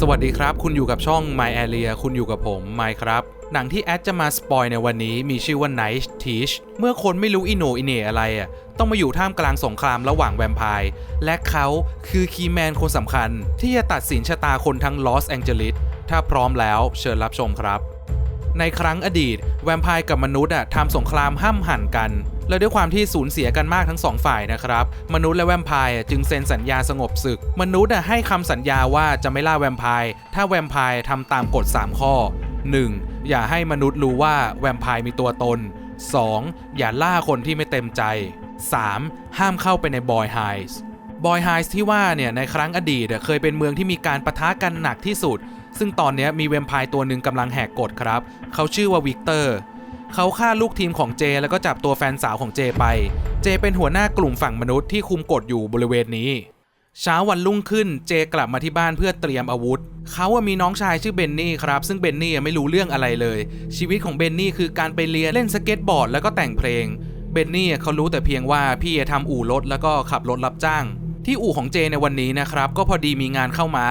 สวัสดีครับ คุณอยู่กับช่อง My Area คุณอยู่กับผมไมค์ครับ หนังที่แอดจะมาสปอยในวันนี้มีชื่อว่า Night Teach เมื่อคนไม่รู้อิโนอิเนอะไรอะ ต้องมาอยู่ท่ามกลางสงครามระหว่างแวมไพร์ และเขาคือคีย์แมนคนสำคัญ ที่จะตัดสินชะตาคนทั้งลอสแองเจลิส ถ้าพร้อมแล้วเชิญรับชมครับ ในครั้งอดีต แวมไพร์กับมนุษย์อะทำสงครามห้ำหั่นกัน และด้วยความที่สูญเสียกันมากทั้งสองฝ่ายนะครับ มนุษย์และแวมไพร์จึงเซ็นสัญญาสงบศึก มนุษย์ให้คำสัญญาว่าจะไม่ล่าแวมไพร์ถ้าแวมไพร์ทำตามกฎ 3 ข้อ 1. อย่าให้มนุษย์รู้ว่าแวมไพร์มีตัวตน 2. อย่าล่าคนที่ไม่เต็มใจ 3. ห้ามเข้าไปในบอยไฮส์บอยไฮส์ที่ว่าเนี่ยในครั้งอดีตเคยเป็นเมืองที่มีการประทะกันหนักที่สุด ซึ่งตอนนี้มีแวมไพร์ตัวหนึ่งกำลังแหกกฎครับ เขาชื่อว่าวิกเตอร์ เขาฆ่าลูกทีมของเจ แล้วก็จับตัวแฟนสาวของเจไป เจเป็นหัวหน้ากลุ่มฝั่งมนุษย์ที่คุมกฎอยู่บริเวณนี้ เช้าวันรุ่งขึ้นเจกลับมาที่บ้านเพื่อเตรียมอาวุธ เขามีน้องชายชื่อเบนนี่ครับ ซึ่งเบนนี่ไม่รู้เรื่องอะไรเลย ชีวิตของเบนนี่คือการไปเรียนเล่นสเก็ตบอร์ดแล้วก็แต่งเพลง เบนนี่เขารู้แต่เพียงว่าพี่ทำอู่รถแล้วก็ขับรถรับจ้างที่อู่ของเจในวันนี้นะครับ ก็พอดีมีงานเข้ามา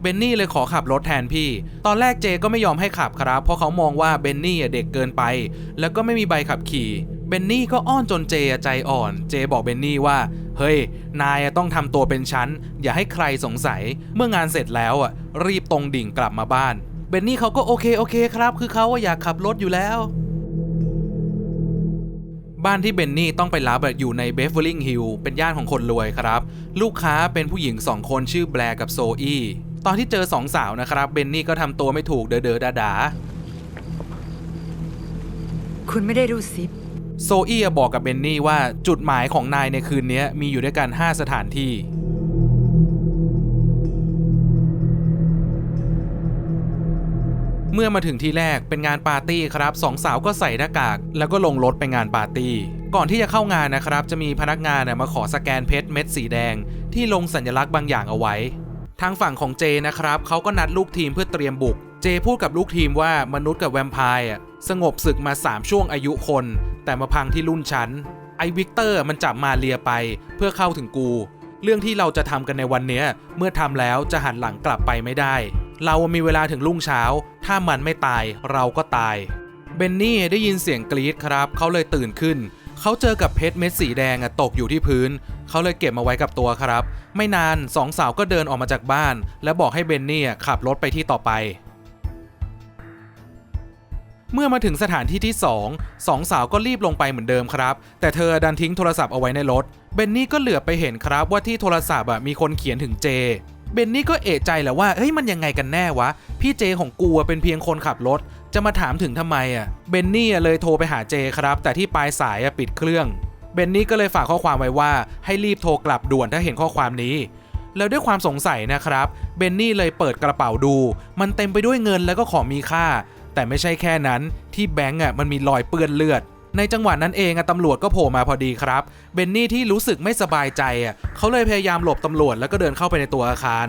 เบนนี่เลยขอขับรถแทนพี่ ตอนแรกเจก็ไม่ยอมให้ขับครับ เพราะเขามองว่าเบนนี่เด็กเกินไป แล้วก็ไม่มีใบขับขี่ เบนนี่ก็อ้อนจนเจใจอ่อน เจบอกเบนนี่ว่า เฮ้ย นายต้องทำตัวเป็นชั้น อย่าให้ใครสงสัย เมื่องานเสร็จแล้วอะ รีบตรงดิ่งกลับมาบ้าน เบนนี่เขาก็โอเคโอเคครับ คือเขาอยากขับรถอยู่แล้วบ้านที่เบนนี่ต้องไปรับอยู่ในเบฟเวอร์ลิงฮิลเป็นย่านของคนรวยครับ ลูกค้าเป็นผู้หญิงสองคนชื่อแบร์กับโซอี้ ตอนที่เจอสองสาวนะครับ เบนนี่ก็ทำตัวไม่ถูกเด๋อเด๋อดาดาคุณไม่ได้ดูซิปโซอี้อะบอกกับเบนนี่ว่าจุดหมายของนายในคืนนี้มีอยู่ด้วยกัน 5 สถานที่ เมื่อมาถึงที่แรกเป็นงานปาร์ตี้ครับสองสาวก็ใส่หน้ากาก แล้วก็ลงรถไปงานปาร์ตี้ ก่อนที่จะเข้างานนะครับ จะมีพนักงานน่ะมาขอสแกนเพชรเม็ดสีแดง ที่ลงสัญลักษณ์บางอย่างเอาไว้ ทางฝั่งของเจนะครับเขาก็นัดลูกทีมเพื่อเตรียมบุก เจพูดกับลูกทีมว่ามนุษย์กับแวมไพร์อะสงบศึกมา 3 ช่วงอายุคน แต่มาพังที่รุ่นชั้น ไอวิกเตอร์มันจับมาเลียไปเพื่อเข้าถึงกู เรื่องที่เราจะทำกันในวันเนี้ยเมื่อทำแล้วจะหันหลังกลับไปไม่ได้ เรามีเวลาถึงรุ่งเช้า ถ้ามันไม่ตายเราก็ตายเบนนี่ได้ยินเสียงกรี๊ดครับเขาเลยตื่นขึ้น เขาเจอกับเพชรเม็ดสีแดงอะตกอยู่ที่พื้น เขาเลยเก็บมาไว้กับตัวครับ ไม่นานสองสาวก็เดินออกมาจากบ้าน และบอกให้เบนนี่ขับรถไปที่ต่อไป เมื่อมาถึงสถานที่ที่2สองสาวก็รีบลงไปเหมือนเดิมครับ แต่เธอดันทิ้งโทรศัพท์เอาไว้ในรถ เบนนี่ก็เหลือบไปเห็นครับว่าที่โทรศัพท์มีคนเขียนถึงเจเบนนี่ก็เอะใจแหละว่า เฮ้ยมันยังไงกันแน่วะ พี่เจของกูเป็นเพียงคนขับรถ จะมาถามถึงทำไมอะเบนนี่เลยโทรไปหาเจครับ แต่ที่ปลายสายปิดเครื่องเบนนี่ก็เลยฝากข้อความไว้ว่าให้รีบโทรกลับด่วนถ้าเห็นข้อความนี้ แล้วด้วยความสงสัยนะครับเบนนี่เลยเปิดกระเป๋าดู มันเต็มไปด้วยเงินแล้วก็ของมีค่า แต่ไม่ใช่แค่นั้นที่แบงก์อะมันมีรอยเปื้อนเลือด ในจังหวะนั้นเองอะตำรวจก็โผล่มาพอดีครับเบนนี่ที่รู้สึกไม่สบายใจอะเขาเลยพยายามหลบตำรวจแล้วก็เดินเข้าไปในตัวอาคาร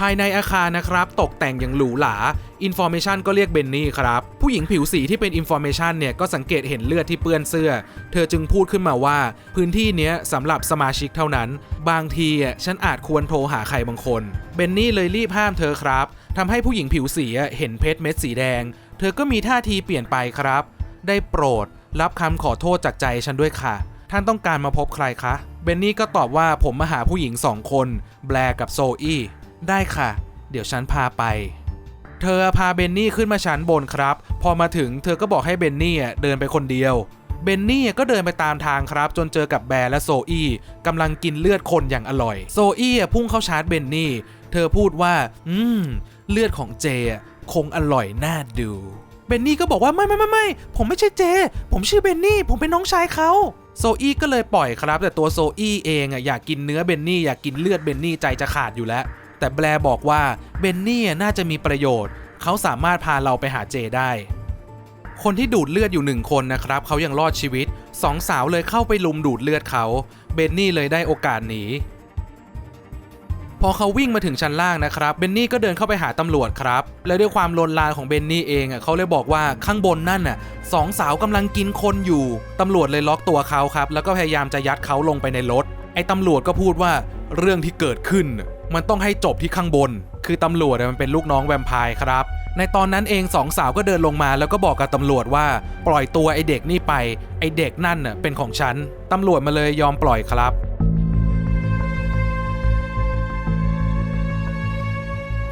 ภายในอาคารนะครับ ตกแต่งอย่างหรูหรา Information ก็เรียกเบนนี่ครับ ผู้หญิงผิวสีที่เป็น Information เนี่ย ก็สังเกตเห็นเลือดที่เปื้อนเสื้อ เธอจึงพูดขึ้นมาว่า พื้นที่เนี้ยสำหรับสมาชิกเท่านั้น บางทีฉันอาจควรโทรหาใครบางคนเบนนี่เลยรีบห้ามเธอครับทำให้ผู้หญิงผิวสีเห็นเพชรเม็ดสีแดง เธอก็มีท่าทีเปลี่ยนไปครับ ได้โปรด รับคำขอโทษจากใจฉันด้วยค่ะ ท่านต้องการมาพบใครคะเบนนี่ก็ตอบว่าผมมาหาผู้หญิงสองคนแบร์กับโซอี้ ได้ค่ะ เดี๋ยวฉันพาไป เธอพาเบนนี่ขึ้นมาชั้นบนครับ พอมาถึงเธอก็บอกให้เบนนี่เดินไปคนเดียว เบนนี่ก็เดินไปตามทางครับ จนเจอกับแบร์และโซอี้กำลังกินเลือดคนอย่างอร่อย โซอี้พุ่งเข้าชาร์จเบนนี่ เธอพูดว่า อืม เลือดของเจคงอร่อยน่าดูเบนนี่ก็บอกว่าไม่ไม่ไม่ไม่ผมไม่ใช่เจ ผมชื่อเบนนี่ ผมเป็นน้องชายเขาโซอี้ก็เลยปล่อยครับ แต่ตัวโซอี้เองอะอยากกินเนื้อเบนนี่อยากกินเลือดเบนนี่ใจจะขาดอยู่แล้ว แต่แบร์บอกว่าเบนนี่น่าจะมีประโยชน์ เขาสามารถพาเราไปหาเจได้ คนที่ดูดเลือดอยู่หนึ่งคนนะครับเขายังรอดชีวิตสองสาวเลยเข้าไปลุมดูดเลือดเขา เบนนี่เลยได้โอกาสหนีพอเขาวิ่งมาถึงชั้นล่างนะครับเบนนี่ก็เดินเข้าไปหาตำรวจครับ และด้วยความลนลานของเบนนี่เองเขาเลยบอกว่าข้างบนนั่นน่ะสองสาวกำลังกินคนอยู่ตำรวจเลยล็อกตัวเขาครับ แล้วก็พยายามจะยัดเขาลงไปในรถไอ้ตำรวจก็พูดว่าเรื่องที่เกิดขึ้น มันต้องให้จบที่ข้างบน คือตำรวจมันเป็นลูกน้องแวมไพร์ครับ ในตอนนั้นเองสองสาวก็เดินลงมาแล้วก็บอกกับตำรวจว่าปล่อยตัวไอเด็กนี่ไป ไอเด็กนั่นน่ะเป็นของฉัน ตำรวจมาเลยยอมปล่อยครับ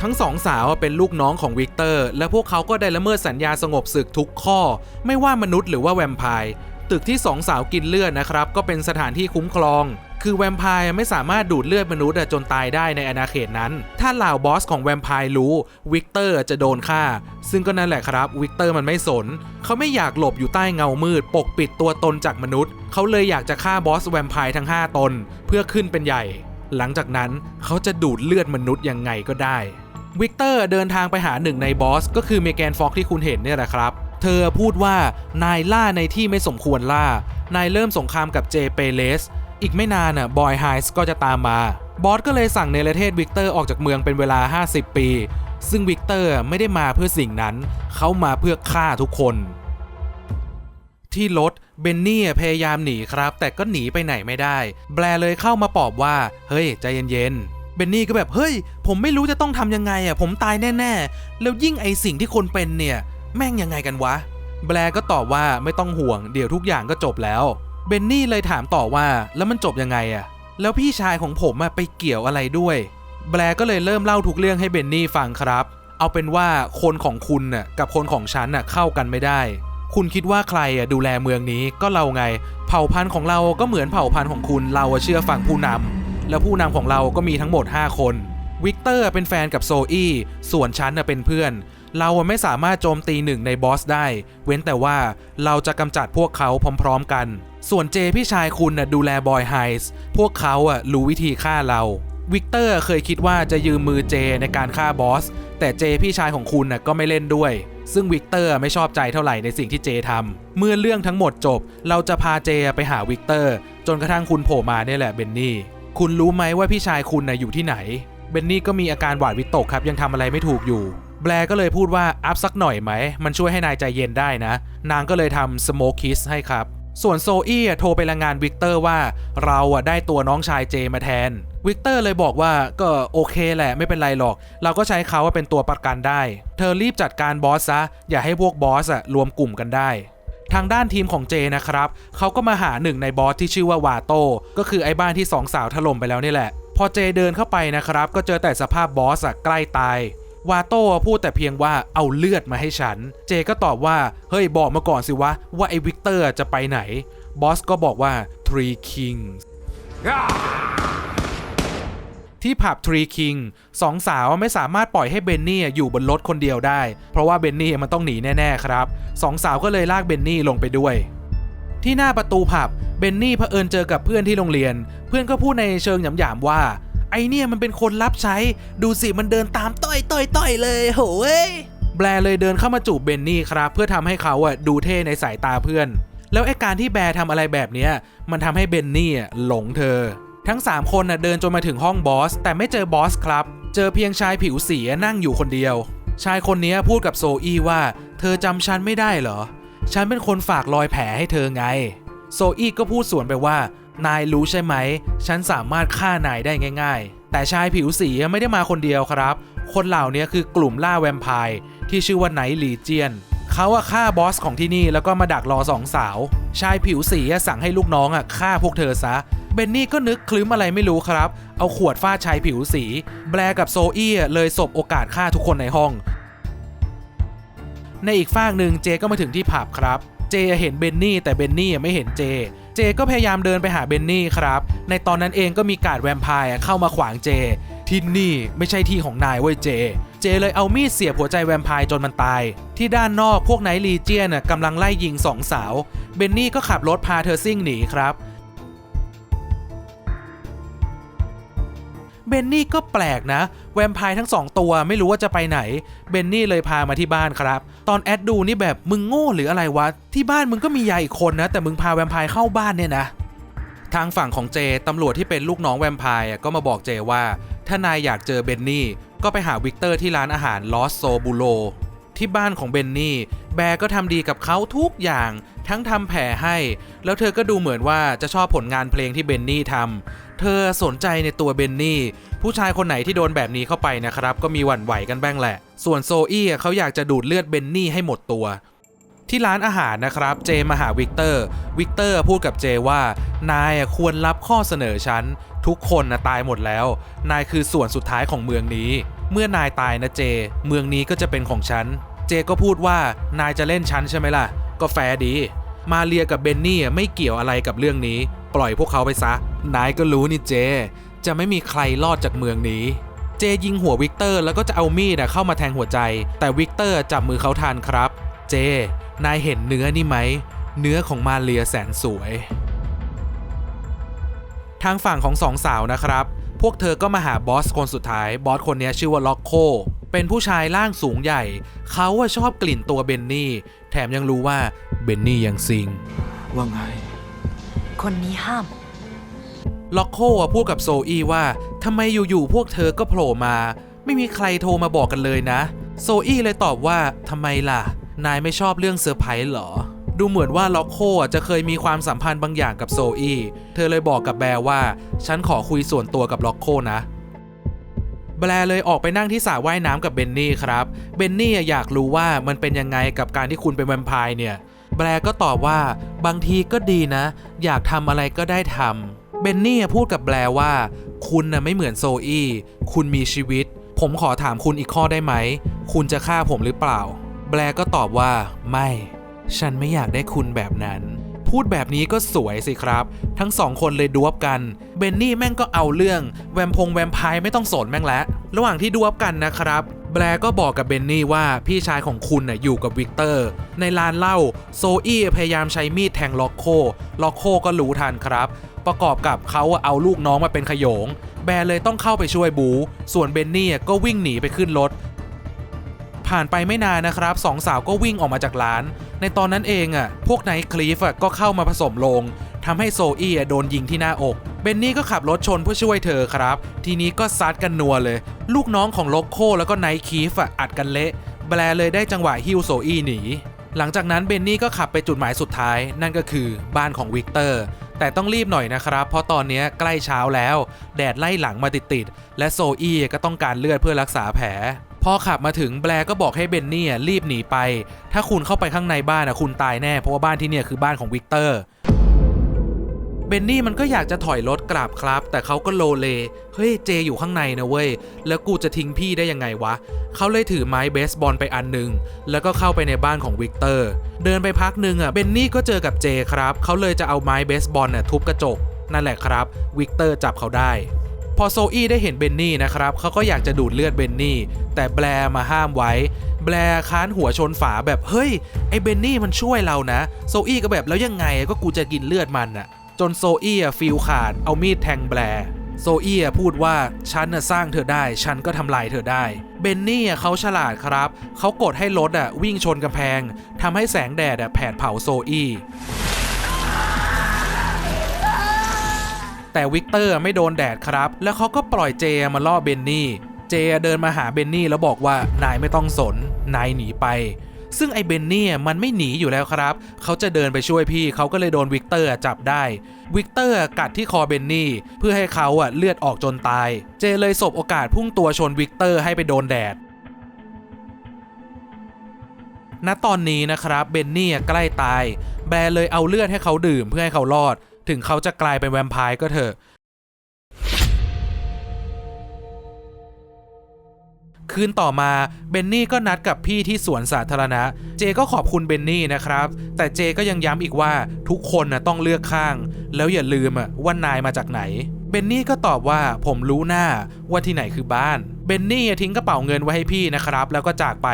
ทั้งสองสาวเป็นลูกน้องของวิกเตอร์ และพวกเขาก็ได้ละเมิดสัญญาสงบศึกทุกข้อ ไม่ว่ามนุษย์หรือว่าแวมไพร์ตึกที่สองสาวกินเลือดนะครับ ก็เป็นสถานที่คุ้มครอง คือแวมไพร์ไม่สามารถดูดเลือดมนุษย์จนตายได้ในอาณาเขตนั้น ถ้าเหล่าบอสของแวมไพร์รู้วิกเตอร์จะโดนฆ่า ซึ่งก็นั่นแหละครับวิกเตอร์มันไม่สน เขาไม่อยากหลบอยู่ใต้เงามืด ปกปิดตัวตนจากมนุษย์ เขาเลยอยากจะฆ่าบอสแวมไพร์ทั้ง 5 ตน เพื่อขึ้นเป็นใหญ่ หลังจากนั้นเขาจะดูดเลือดมนุษย์ยังไงก็ได้วิกเตอร์เดินทางไปหาหนึ่งในบอส ก็คือเมแกนฟ็อกที่คุณเห็นเนี่ยแหละครับ เธอพูดว่านายล่าในที่ไม่สมควรล่า นายเริ่มสงครามกับเจเปเลส อีกไม่นานน่ะบอยไฮส์ก็จะตามมา บอสก็เลยสั่งเนรเทศวิกเตอร์ออกจากเมืองเป็นเวลา 50 ปี ซึ่งวิกเตอร์ไม่ได้มาเพื่อสิ่งนั้น เขามาเพื่อฆ่าทุกคน ที่รถเบนนี่พยายามหนีครับ แต่ก็หนีไปไหนไม่ได้ แบร์เลยเข้ามาปอบว่า เฮ้ย ใจเย็นๆเบนนี่ก็แบบเฮ้ย ผมไม่รู้จะต้องทำยังไงอะผมตายแน่ๆ แล้วยิ่งไอสิ่งที่คนเป็นเนี่ย แม่งยังไงกันวะ แบร์ก็ตอบว่าไม่ต้องห่วง เดี๋ยวทุกอย่างก็จบแล้ว เบนนี่เลยถามต่อว่าแล้วมันจบยังไงอะแล้วพี่ชายของผมอะไปเกี่ยวอะไรด้วย แบร์ก็เลยเริ่มเล่าทุกเรื่องให้เบนนี่ฟังครับ เอาเป็นว่าคนของคุณน่ะกับคนของฉันน่ะเข้ากันไม่ได้ คุณคิดว่าใครอะดูแลเมืองนี้ก็เราไง เผ่าพันธุ์ของเราก็เหมือนเผ่าพันธุ์ของคุณเราเชื่อฟังผู้นำแล้วผู้นำของเราก็มีทั้งหมด 5 คนวิกเตอร์เป็นแฟนกับโซอี้ส่วนฉันน่ะเป็นเพื่อน เราไม่สามารถโจมตีหนึ่งในบอสได้ เว้นแต่ว่าเราจะกำจัดพวกเขาพร้อม ๆ กัน ส่วนเจพี่ชายคุณน่ะดูแลบอยไฮส์พวกเขาอะรู้วิธีฆ่าเรา วิกเตอร์เคยคิดว่าจะยืมมือเจในการฆ่าบอส แต่เจพี่ชายของคุณน่ะก็ไม่เล่นด้วย ซึ่งวิกเตอร์ไม่ชอบใจเท่าไหร่ในสิ่งที่เจทำเมื่อเรื่องทั้งหมดจบ เราจะพาเจไปหาวิกเตอร์ จนกระทั่งคุณโผล่มาเนี่ยแหละเบนนี่ คุณรู้ไหมว่าพี่ชายคุณน่ะอยู่ที่ไหน เบนนี่ก็มีอาการหวาดวิตกครับยังทำอะไรไม่ถูกอยู่แบร์ก็เลยพูดว่าอัพสักหน่อยไหม มันช่วยให้นายใจเย็นได้นะ นางก็เลยทำสโมคิสให้ครับ ส่วนโซอี้โทรไปรายงานวิกเตอร์ว่าเราอะได้ตัวน้องชายเจมาแทน วิกเตอร์เลยบอกว่าก็โอเคแหละไม่เป็นไรหรอก เราก็ใช้เขาว่าเป็นตัวประกันได้ เธอรีบจัดการบอสซะ อย่าให้พวกบอสอะรวมกลุ่มกันได้ ทางด้านทีมของเจนะครับเขาก็มาหาหนึ่งในบอสที่ชื่อว่าวาโต้ก็คือไอ้บ้านที่สองสาวถล่มไปแล้วนี่แหละ พอเจเดินเข้าไปนะครับ ก็เจอแต่สภาพบอสอะใกล้ตาย วาโต้พูดแต่เพียงว่าเอาเลือดมาให้ฉัน เจก็ตอบว่า เฮ้ยบอกมาก่อนสิวะ ว่าไอ้วิกเตอร์จะไปไหน บอสก็บอกว่า Three Kings ที่ผับ Three King สองสาวไม่สามารถปล่อยให้เบนนี่อยู่บนรถคนเดียวได้ เพราะว่าเบนนี่มันต้องหนีแน่ๆครับสองสาวก็เลยลากเบนนี่ลงไปด้วย ที่หน้าประตูผับเบนนี่เผอิญเจอกับเพื่อนที่โรงเรียน เพื่อนก็พูดในเชิงหยามๆว่า ไอเนี่ยมันเป็นคนรับใช้ ดูสิมันเดินตามต้อยต้อยต้อยเลยโห้ยแบร์เลยเดินเข้ามาจูบเบนนี่ครับ เพื่อทำให้เขาอะดูเท่ในสายตาเพื่อน แล้วไอการที่แบร์ทำอะไรแบบเนี้ยมันทำให้เบนนี่อะหลงเธอ ทั้ง 3 คนน่ะเดินจนมาถึงห้องบอส แต่ไม่เจอบอสครับ เจอเพียงชายผิวสีนั่งอยู่คนเดียว ชายคนนี้พูดกับโซอี้ว่า เธอจำฉันไม่ได้เหรอ ฉันเป็นคนฝากรอยแผลให้เธอไง โซอี้ก็พูดสวนไปว่า นายรู้ใช่ไหม ฉันสามารถฆ่านายได้ง่าย ๆ แต่ชายผิวสีไม่ได้มาคนเดียวครับ คนเหล่านี้คือกลุ่มล่าแวมไพร์ที่ชื่อว่าไนท์ลีเจียนเขาอะฆ่าบอสของที่นี่แล้วก็มาดักรอสองสาว ชายผิวสีสั่งให้ลูกน้องอะฆ่าพวกเธอซะเบนนี่ก็นึกคลืมอะไรไม่รู้ครับ เอาขวดฟาดชายผิวสี แบร์กับโซอี้เลยสบโอกาสฆ่าทุกคนในห้อง ในอีกฝากหนึ่งเจก็มาถึงที่ผับครับ เจเห็นเบนนี่แต่เบนนี่ไม่เห็นเจ เจก็พยายามเดินไปหาเบนนี่ครับ ในตอนนั้นเองก็มีการดแวมไพร์เข้ามาขวางเจ ที่นี่ไม่ใช่ที่ของนายเว้ยเจ เจเลยเอามีดเสียบหัวใจแวมไพร์จนมันตาย ที่ด้านนอกพวกไนท์ลีเจียนกำลังไล่ยิงสองสาว เบนนี่ก็ขับรถพาเธอซิ่งหนีครับ เบนนี่ก็แปลกนะ แวมไพร์ทั้งสองตัวไม่รู้ว่าจะไปไหน เบนนี่เลยพามาที่บ้านครับ ตอนแอดดูนี่แบบมึงโง่หรืออะไรวะ ที่บ้านมึงก็มียายอีกคนนะ แต่มึงพาแวมไพร์เข้าบ้านเนี่ยนะ ทางฝั่งของเจตำรวจที่เป็นลูกน้องแวมไพร์ก็มาบอกเจว่า ถ้านายอยากเจอเบนนี่ก็ไปหาวิกเตอร์ที่ร้านอาหารลอสโซบูโลที่บ้านของเบนนี่ แบร์ก็ทำดีกับเขาทุกอย่าง ทั้งทำแผลให้ แล้วเธอก็ดูเหมือนว่าจะชอบผลงานเพลงที่เบนนี่ทำ เธอสนใจในตัวเบนนี่ ผู้ชายคนไหนที่โดนแบบนี้เข้าไปนะครับ ก็มีหวั่นไหวกันบ้างแหละ ส่วนโซอี้เขาอยากจะดูดเลือดเบนนี่ให้หมดตัว ที่ร้านอาหารนะครับ เจมาหาวิกเตอร์ วิกเตอร์พูดกับเจว่า นายควรรับข้อเสนอฉัน ทุกคนนะตายหมดแล้ว นายคือส่วนสุดท้ายของเมืองนี้ เมื่อนายตายนะเจ เมืองนี้ก็จะเป็นของฉัน เจก็พูดว่านายจะเล่นฉันใช่ไหมล่ะ ก็แฟร์ดี มาเรียกับเบนนี่ไม่เกี่ยวอะไรกับเรื่องนี้ ปล่อยพวกเขาไปซะ นายก็รู้นี่เจ จะไม่มีใครรอดจากเมืองนี้ เจยิงหัววิกเตอร์แล้วก็จะเอามีดอะเข้ามาแทงหัวใจ แต่วิกเตอร์จับมือเขาทันครับ เจ นายเห็นเนื้อนี่ไหม เนื้อของมาเลียแสนสวย ทางฝั่งของสองสาวนะครับ พวกเธอก็มาหาบอสคนสุดท้าย บอสคนนี้ชื่อว่าล็อกโค เป็นผู้ชายร่างสูงใหญ่ เขาว่าชอบกลิ่นตัวเบนนี่ แถมยังรู้ว่าเบนนี่ยังซิง ว่าไง คนนี้ห้าม ล็อกโคอะพูดกับโซอี้ว่าทำไมอยู่ๆพวกเธอก็โผล่มา ไม่มีใครโทรมาบอกกันเลยนะ โซอี้เลยตอบว่าทำไมล่ะ นายไม่ชอบเรื่องเซอร์ไพรส์เหรอ ดูเหมือนว่าล็อกโคอะจะเคยมีความสัมพันธ์บางอย่างกับโซอี้เธอเลยบอกกับแบร์ว่า ฉันขอคุยส่วนตัวกับล็อกโคนะแบร์เลยออกไปนั่งที่สระว่ายน้ำกับเบนนี่ครับ เบนนี่อยากรู้ว่ามันเป็นยังไงกับการที่คุณเป็นแวมไพร์เนี่ย แบร์ก็ตอบว่าบางทีก็ดีนะ อยากทำอะไรก็ได้ทำ เบนนี่พูดกับแบร์ว่า คุณน่ะไม่เหมือนโซอี้ คุณมีชีวิต ผมขอถามคุณอีกข้อได้ไหม คุณจะฆ่าผมหรือเปล่า แบร์ก็ตอบว่า ไม่ ฉันไม่อยากได้คุณแบบนั้น พูดแบบนี้ก็สวยสิครับ ทั้งสองคนเลยดวบกัน เบนนี่แม่งก็เอาเรื่อง แวมพงแวมไพร์ไม่ต้องสนแม่งแล้ว ระหว่างที่ดวบกันนะครับ บร์ก็บอกกับเบนนี่ว่าพี่ชายของคุณน่ะอยู่กับวิกเตอร์ ในร้านเหล้าโซอี้พยายามใช้มีดแทงล็อกโค ล็อกโคก็รู้ทันครับ ประกอบกับเขาเอาลูกน้องมาเป็นขยง แบร์เลยต้องเข้าไปช่วยบู ส่วนเบนนี่ก็วิ่งหนีไปขึ้นรถผ่านไปไม่นานนะครับสองสาวก็วิ่งออกมาจากร้าน ในตอนนั้นเองอะพวกไนท์คลีฟอะก็เข้ามาผสมลงทำให้โซอี้อะโดนยิงที่หน้าอก เบนนี่ก็ขับรถชนเพื่อช่วยเธอครับ ทีนี้ก็ซัดกันนัวเลย ลูกน้องของโลโคแล้วก็ไนท์คีฟอ,อัดกันเละ แบร์เลยได้จังหวะฮิวโซอี้หนี หลังจากนั้นเบนนี่ก็ขับไปจุดหมายสุดท้าย นั่นก็คือบ้านของวิกเตอร์ แต่ต้องรีบหน่อยนะครับ เพราะตอนนี้ใกล้เช้าแล้ว แดดไล่หลังมาติดๆ และโซอี้ก็ต้องการเลือดเพื่อรักษาแผลพอขับมาถึงแบร์ก็บอกให้เบนนี่รีบหนีไป ถ้าคุณเข้าไปข้างในบ้านอะคุณตายแน่เพราะว่าบ้านที่เนี่ยคือบ้านของวิกเตอร์ เบนนี่มันก็อยากจะถอยรถกลับครับ แต่เขาก็โลเล เฮ้ยเจอยู่ข้างในนะเว้ย แล้วกูจะทิ้งพี่ได้ยังไงวะ เขาเลยถือไม้เบสบอลไปอันหนึ่ง แล้วก็เข้าไปในบ้านของวิกเตอร์ เดินไปพักหนึ่งอะ เบนนี่ก็เจอกับเจครับ เขาเลยจะเอาไม้เบสบอลน่ะทุบกระจก นั่นแหละครับ วิกเตอร์จับเขาได้ พอโซอี้ได้เห็นเบนนี่นะครับ เขาก็อยากจะดูดเลือดเบนนี่ แต่แบร์มาห้ามไว้ แบร์ค้านหัวชนฝาแบบ เฮ้ย ไอ้เบนนี่มันช่วยเรานะ โซอี้ก็แบบแล้วยังไง ก็กูจะกินเลือดมันอะ จนโซอี้ฟีลขาดเอามีดแทงแบร์โซอี้พูดว่าฉันน่ะสร้างเธอได้ ฉันก็ทำลายเธอได้เบนนี่เขาฉลาดครับ เขากดให้รถอะวิ่งชนกำแพงทำให้แสงแดดอะแผดเผาโซอี้แต่วิกเตอร์ไม่โดนแดดครับ แล้วเขาก็ปล่อยเจมาล่อเบนนี่ เจเดินมาหาเบนนี่แล้วบอกว่านายไม่ต้องสน นายหนีไป ซึ่งไอเบนนี่มันไม่หนีอยู่แล้วครับ เขาจะเดินไปช่วยพี่เขาก็เลยโดนวิกเตอร์จับได้ วิกเตอร์กัดที่คอเบนนี่เพื่อให้เขาอะเลือดออกจนตาย เจเลยสบโอกาสพุ่งตัวชนวิกเตอร์ให้ไปโดนแดดณตอนนี้นะครับเบนนี่ใกล้ตาย แบร์เลยเอาเลือดให้เขาดื่มเพื่อให้เขารอด ถึงเขาจะกลายเป็นแวมไพร์ก็เถอะ คืนต่อมาเบนนี่ก็นัดกับพี่ที่สวนสาธารณะ เจก็ขอบคุณเบนนี่นะครับ แต่เจก็ยังย้ำอีกว่าทุกคนนะต้องเลือกข้าง แล้วอย่าลืมอะว่านายมาจากไหนเบนนี่ก็ตอบว่าผมรู้หน้าว่าที่ไหนคือบ้าน เบนนี่ทิ้งกระเป๋าเงินไว้ให้พี่นะครับ แล้วก็จากไป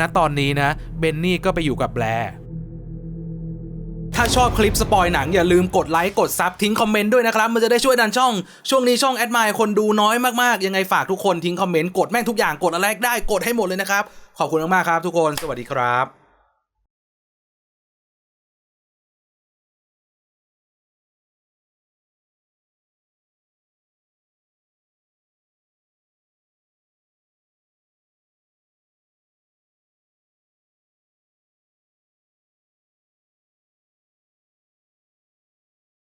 ณตอนนี้นะ เบนนี่ก็ไปอยู่กับแบร์ ถ้าชอบคลิปสปอยหนังอย่าลืมกดไลค์กดซับทิ้งคอมเมนต์ด้วยนะครับ มันจะได้ช่วยดันช่อง ช่วงนี้ช่องแอดมายคนดูน้อยมากๆ ยังไงฝากทุกคนทิ้งคอมเมนต์กดแม่งทุกอย่างกดอะไรได้กดให้หมดเลยนะครับ ขอบคุณมากๆครับทุกคน สวัสดีครับ